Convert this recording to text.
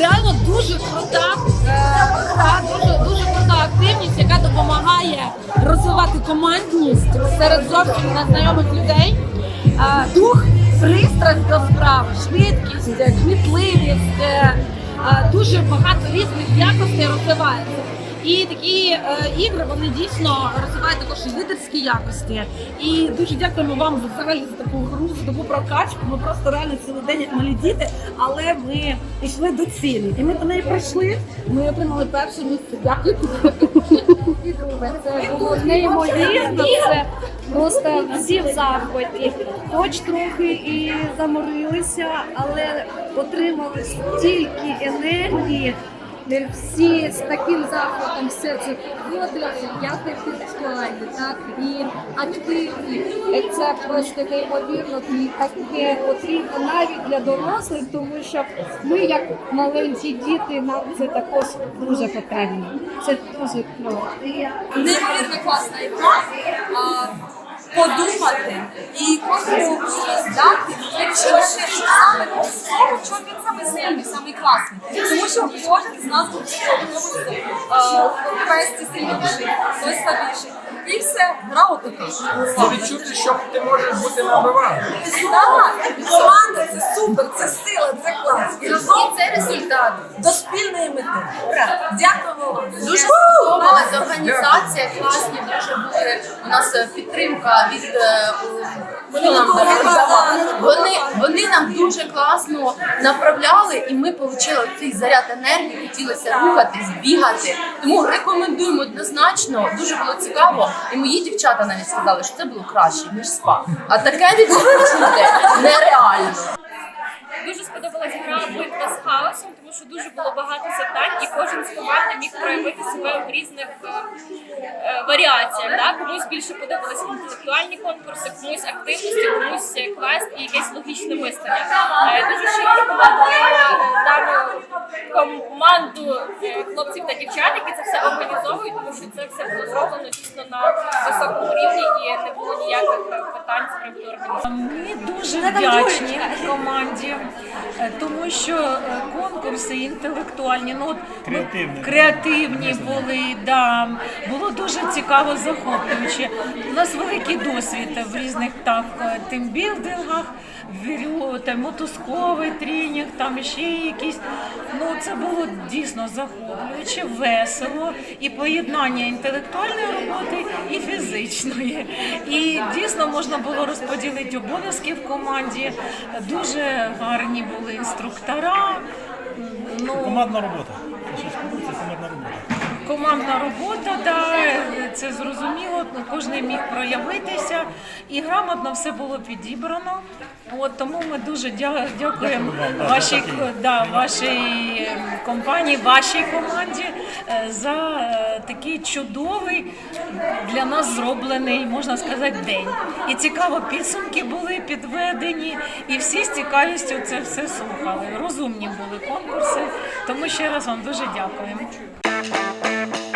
реально дуже крута е, дуже дуже крута активність, яка допомагає розвивати командність серед зовсім незнайомих людей. Е, дух, пристрасть до справ, швидкість, кмітливість, е, дуже багато різних якостей розвивається. І такі е, ігри вони дійсно розвивають також лідерські якості. І дуже дякуємо вам за взагалі за таку гру, за таку прокачку. Ми просто реально цілий день як малі діти, але ми йшли до цілі. І ми до неї прийшли. Ми отримали перше місце. Дякую. Було неймовірно. Це просто всі в захваті. Хоч трохи і заморилися, але отримали стільки енергії. Всі з таким захватом серця входили, як інтелектуальні, так і активні. Це просто неймовірно і таке потрібно навіть для дорослих, тому що ми, як маленькі діти, нам це також дуже потрібно. Це дуже кльово. неймовірно класна ігра. Подумати і кожному щось дати, вирішили ще саме в чому він саме сильний, саме класний. Що кожен з нас був в е, квесті сильніший, хтось слабіший. І все, гра отака. Це відчути, що ти можеш бути на вивагу. Так, команда це супер, це сила, це клас. І разом це результат до спільної мети. Ура! Дякуємо вам. Дуже сподобалась організація, класні дуже були. У нас е, підтримка від е, нам. Вони, вони нам дуже класно направляли, і ми отримали цей заряд енергії, хотілося рухатись, бігати. Тому рекомендуємо однозначно, дуже було цікаво. І мої дівчата навіть сказали, що це було краще, ніж спа. А таке відчути нереально. Дуже сподобалась гра битва з хаосом, тому що дуже було багато завдань, і кожен з команди міг проявити себе в різних е, е, варіаціях. Да? Комусь більше подобалися інтелектуальні конкурси, комусь активності, комусь квест і якесь логічне мислення. Е, Дуже дану команду е, хлопців та дівчат, які це все організовують, тому що це все було зроблено дійсно на високому рівні і не було ніяких питань з приводу організації. Ми дуже вдячні команді, тому що е, конкурси інтелектуальні, ну от ми Креативні. креативні були, да. було дуже цікаво, захоплююче. У нас великий досвід в різних так е, тимбілдингах, вірю, там, мотузковий тренінг, там ще якісь. Ну це було дійсно захоплююче, весело і поєднання інтелектуальної роботи і фізичної. І дійсно можна було розподілити обов'язки в команді. Дуже гарні були інструктора. Ну, Командна робота. Це це командна робота. Командна робота, да, це зрозуміло, кожен міг проявитися і грамотно все було підібрано. От тому ми дуже дякуємо вашій, да, вашій компанії, вашій команді е, за е, такий чудовий для нас зроблений, можна сказати, день. І цікаво, підсумки були підведені, і всі з цікавістю це все слухали. Розумні були конкурси. Тому ще раз вам дуже дякуємо. thank you